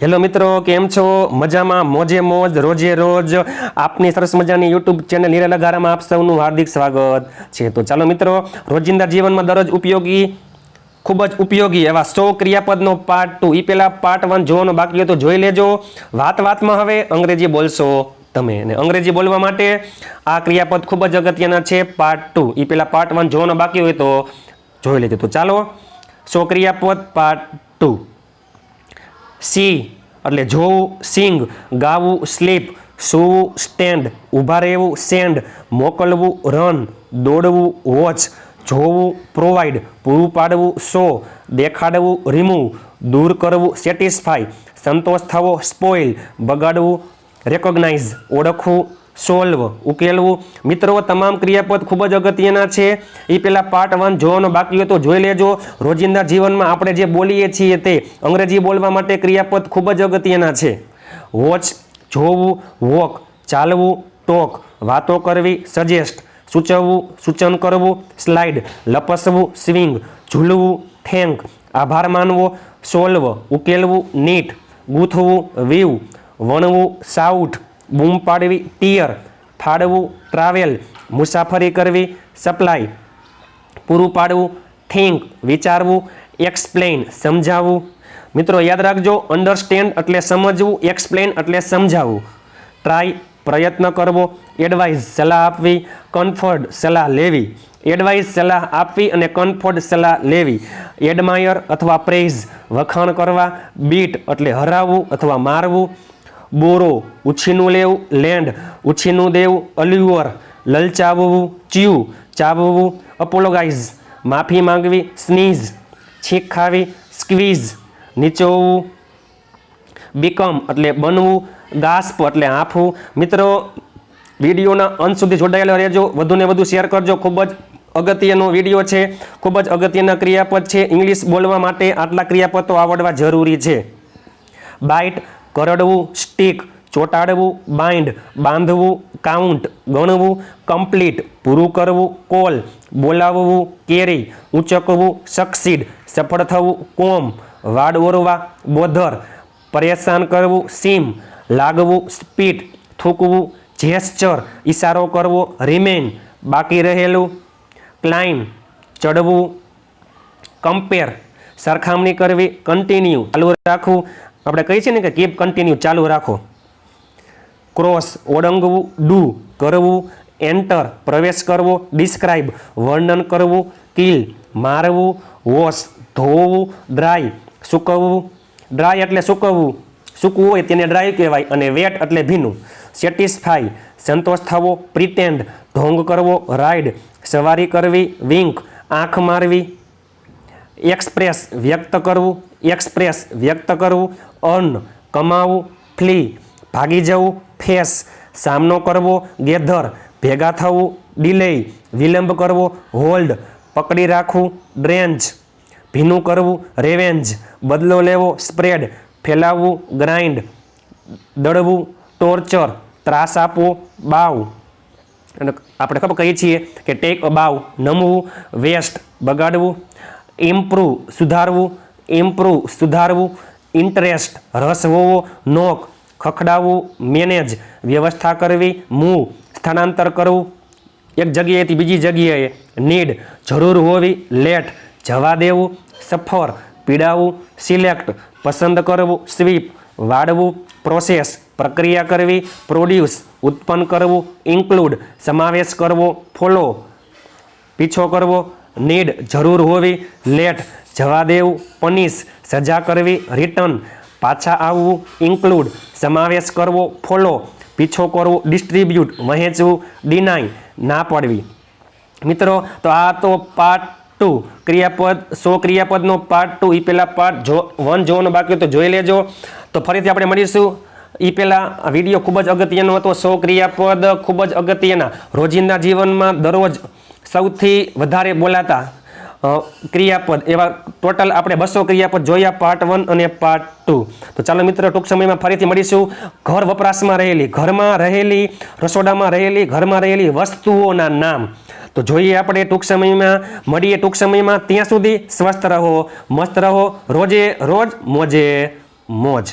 Hello મિત્રો, કેમ છો? મજામાં, મોજે મોજ, રોજે રોજ આપની સરસ મજાની યુટ્યુબ ચેનલ નિરેલા ગારામાં આપ સૌનું હાર્દિક સ્વાગત છે. તો ચાલો મિત્રો, રોજિંદા જીવનમાં દરરોજ ઉપયોગી, ખૂબ જ ઉપયોગી એવા સો ક્રિયાપદનો પાર્ટ ટુ એ પહેલાં પાર્ટ વન જોવાનો બાકી હોય તો જોઈ લેજો. વાત વાતમાં હવે અંગ્રેજી બોલશો તમે. અને અંગ્રેજી બોલવા માટે આ ક્રિયાપદ ખૂબ જ અગત્યના છે પાર્ટ ટુ એ પહેલાં પાર્ટ વન જોવાનો બાકી હોય તો જોઈ લેજો. તો ચાલો, સો ક્રિયાપદ પાર્ટ સી એટલે જોવું, સિંગ, ગાવું, સ્લીપ, સૂવું, સ્ટેન્ડ, ઊભા રહેવું, સેન્ડ, મોકલવું, રન, દોડવું, વોચ, જોવું, પ્રોવાઈડ, પૂરું પાડવું, શો, દેખાડવું, રિમૂવ, દૂર કરવું સેટિસ્ફાય સંતોષ થવો, સ્પોઇલ, બગાડવું, રેકોગ્નાઇઝ, ઓળખવું સોલ્વ, ઉકેલવું. મિત્રો, તમામ ક્રિયાપદ ખૂબ જ અગત્યના છે. એ પહેલાં પાર્ટ વન જોવાનો બાકી હોય તો જોઈ લેજો. રોજિંદા જીવનમાં આપણે જે બોલીએ છીએ તે અંગ્રેજી બોલવા માટે ક્રિયાપદ ખૂબ જ અગત્યના છે. વોચ જોવું વોક ચાલવું ટોક વાતો કરવી સજેસ્ટ સૂચવવું, સૂચન કરવું સ્લાઇડ લપસવું સ્વિંગ ઝૂલવું થેન્ક આભાર માનવો સોલ્વ ઉકેલવું નીટ ગૂંથવું વીવ વણવું સાઉટ બૂમ પાડવી ટીયર ફાડવું ટ્રાવેલ મુસાફરી કરવી સપ્લાય પૂરું પાડવું થિંક વિચારવું એક્સપ્લેન સમજાવવું. મિત્રો, યાદ રાખજો અન્ડરસ્ટેન્ડ એટલે સમજવું એક્સપ્લેન એટલે સમજાવવું. ટ્રાય પ્રયત્ન કરવો એડવાઇસ સલાહ આપવી કન્ફર્ડ સલાહ લેવી. એડવાઇસ સલાહ આપવી અને કન્ફર્ટ સલાહ લેવી. એડમાયર અથવા પ્રેઝ વખાણ કરવા બીટ એટલે હરાવવું અથવા મારવું. બોરો, ઉછીનું લેવું લેન્ડ ઉછીનું દેવું અલ્યુઅર લલચાવવું ચ્યુ ચાવવું, અપોલોગાઇઝ, માફી માંગવી, સ્નીઝ, છીંક ખાવી, સ્ક્વીઝ, નીચોવું, બીકમ એટલે બનવું, ગાસ્પ એટલે આંફવું. મિત્રો, વિડીયોના અંત સુધી જોડાયેલા રહેજો. વધુને વધુ શેર કરજો. ખૂબ જ અગત્યનો વીડિયો છે. ખૂબ જ અગત્યના ક્રિયાપદ છે. ઇંગ્લિશ બોલવા માટે આટલા ક્રિયાપદો આવડવા જરૂરી છે. બાઇટ કરડવું સ્ટીક ચોંટાડવું બાઇન્ડ બાંધવું કાઉન્ટ ગણવું કમ્પ્લીટ પૂરું કરવું કોલ બોલાવવું કેરી ઊંચકવું સક્સીડ સફળ થવું, કોમ, વાડ ઓરવા, બોધર, પરેશાન કરવું સીમ લાગવું સ્પીટ થૂકવું જેસ્ચર ઈશારો કરવો રિમેન બાકી રહેલું ક્લાઇન ચડવું કમ્પેર સરખામણી કરવી કન્ટિન્યુ ચાલુ રાખવું આપણે કહીએ છીએ ને કે કીપ કન્ટિન્યુ ચાલુ રાખો. ક્રોસ ઓળંગવું ડુ કરવું એન્ટર પ્રવેશ કરવો ડિસ્ક્રાઇબ વર્ણન કરવું કિલ મારવું વોશ ધોવું ડ્રાય સૂકવવું. ડ્રાય એટલે સૂકવવું. સૂકવું હોય તેને ડ્રાય કહેવાય અને વેટ એટલે ભીનું. સેટિસ્ફાય સંતોષ થવો પ્રિટેન્ડ ઢોંગ કરવો રાઈડ સવારી કરવી વિંક આંખ મારવી. એક્સપ્રેસ વ્યક્ત કરવું. એક્સપ્રેસ વ્યક્ત કરવું અર્ન કમાવું ફ્લી ભાગી જવું ફેસ સામનો કરવો ગેધર ભેગા થવું ડિલે વિલંબ કરવો હોલ્ડ પકડી રાખવું ડ્રેન્જ ભીનું કરવું રેવેન્જ બદલો લેવો સ્પ્રેડ ફેલાવવું ગ્રાઇન્ડ દળવું ટોર્ચર ત્રાસ આપવો બાવ અને આપણે ખબર કહીએ છીએ કે ટેક બાવ નમવું વેસ્ટ બગાડવું ઇમ્પ્રૂવ સુધારવું ઇમ્પ્રૂવ સુધારવું ઇન્ટરેસ્ટ રસ હોવો, નોક, ખખડાવવું મેનેજ વ્યવસ્થા કરવી મૂવ સ્થળાંતર કરવું. એક જગ્યાએથી બીજી જગ્યાએ નીડ જરૂર હોવી લેટ જવા દેવું, સફર, પીડાવું સિલેક્ટ પસંદ કરવું સ્વીપ વાળવું પ્રોસેસ પ્રક્રિયા કરવી પ્રોડ્યુસ ઉત્પન્ન કરવું ઇન્ક્લુડ સમાવેશ કરવો ફોલો પીછો કરવો નીડ જરૂર હોવી, લેટ જવા દેવું પનિશ સજા કરવી, રિટર્ન પાછા આવવું ઇન્ક્લુડ સમાવેશ કરવો, ફોલો, પીછો કરવો ડિસ્ટ્રીબ્યુટ વહેંચવું ડિનાય ના પડવી. મિત્રો, તો આ તો પાર્ટ ટુ ક્રિયાપદ, સો ક્રિયાપદનો પાર્ટ ટુ એ પહેલાં પાર્ટ જો વન જોવાનો બાકી તો જોઈ લેજો. તો ફરીથી આપણે મળીશું. એ પહેલાં વીડિયો ખૂબ જ અગત્યનો હતો. સો ક્રિયાપદ ખૂબ જ અગત્યના. રોજિંદા જીવનમાં દરરોજ સૌથી વધારે બોલાતા ક્રિયાપદ, એવા ટોટલ આપણે બસો ક્રિયાપદ જોયા પાર્ટ વન અને પાર્ટ ટુ તો ચાલો મિત્રો, ટૂંક સમયમાં ફરીથી મળીશું. ઘર વપરાશમાં રહેલી, ઘરમાં રહેલી, રસોડામાં રહેલી, ઘરમાં રહેલી વસ્તુઓના નામ. તો જોઈએ આપણે ટૂંક સમયમાં, મળીએ ટૂંક સમયમાં. ત્યાં સુધી સ્વસ્થ રહો, મસ્ત રહો. રોજે રોજ, મોજે મોજ.